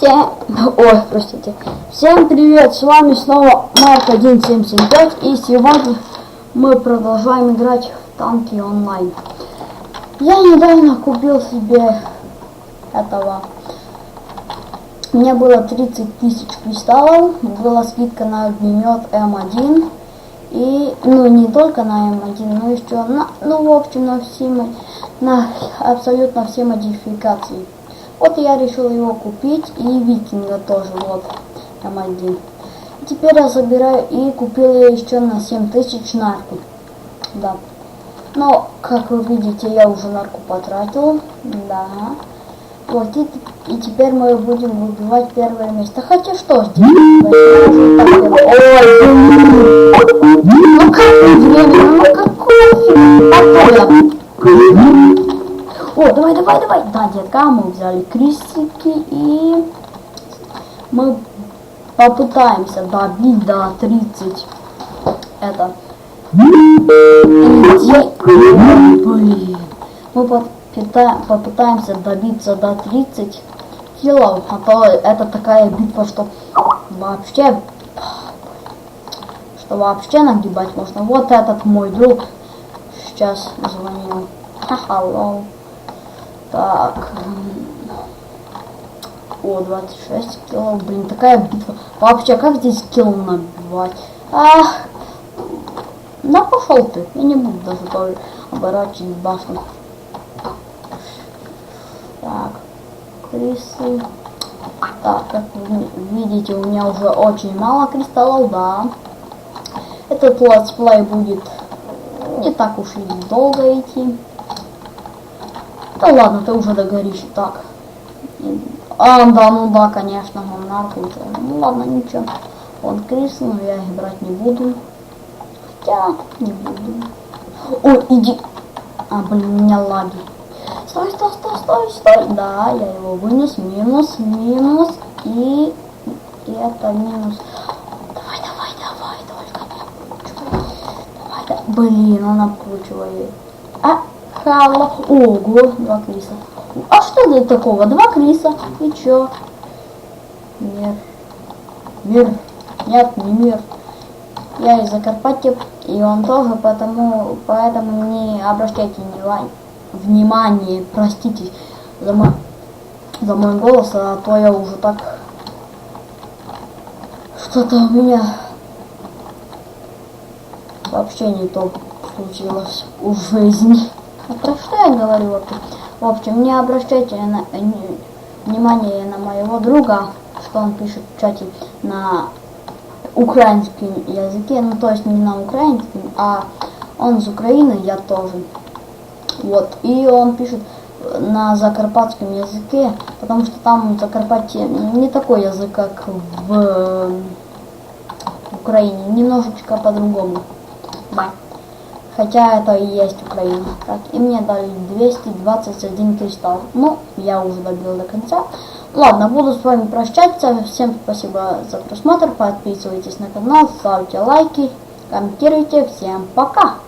Всем, ой, простите. Всем привет, с вами снова Марк 1775 и сегодня мы продолжаем играть в танки онлайн. Я недавно купил себе этого. Меня было 30 тысяч кристаллов, была скидка на огнемет М1 и, ну, не только на М1, но еще на, ну, в общем, на все, на абсолютно все модификации. Вот я решил его купить и викинга тоже, вот, М1. Теперь я забираю и купил я еще на 7000 нарку. Да. Но, как вы видите, я уже нарку потратил. Да. Вот, и, и теперь мы будем выбивать первое место. Хотя что здесь? Ой, ну как временно, О, давай, давай, давай. Да, детка, мы взяли крестики и мы попытаемся добить до 30. Это. Иди. Блин. Мы попыта- попытаемся добиться до 30 килов, а то это такая битва, что вообще что вообще нагибать можно. Вот этот мой друг сейчас звонил. Ха-ха, так. О, 26 кило. Блин, такая битва. Вообще, как здесь килл набивать? Ах. Да пошел ты. Я не буду даже пов- оборачивать башню. Так. Крисы. Так, как вы видите, у меня уже очень мало кристаллов, да. Этот летсплей будет не так уж и долго идти. Да ладно, ты уже догоришь так. А, да, ну да, конечно, монарх уже. Ну ладно, ничего. Он Крис, но я их брать не буду. Хотя, не буду. Ой, иди. А, блин, у меня лаги. Стой, стой, стой, стой, стой. Да, я его вынес. Минус, минус. И, и это минус. Давай, давай, давай, только не. Давай, да. Блин, он обкручивает. А, хало. Ого, два криса. А что это такого? Два криса. И чё? Мир. Мир. Нет, не мир. Я из Закарпатья, и он тоже, потому, поэтому не обращайте внимание, простите за мой, за мой голос, а то я уже так что-то у меня вообще не то случилось в жизни. Про что я говорю? В общем, не обращайте на, не- внимание на моего друга, что он пишет в чате на украинском языке, ну то есть не на украинском, а он из Украины, я тоже. Вот, и он пишет на закарпатском языке, потому что там в Закарпатье не такой язык, как в, в Украине, немножечко по-другому. Да. Хотя это и есть Украина. Так, и мне дали 221 кристалл. Ну, я уже добил до конца. Ладно, буду с вами прощаться. Всем спасибо за просмотр. Подписывайтесь на канал, ставьте лайки, комментируйте. Всем пока!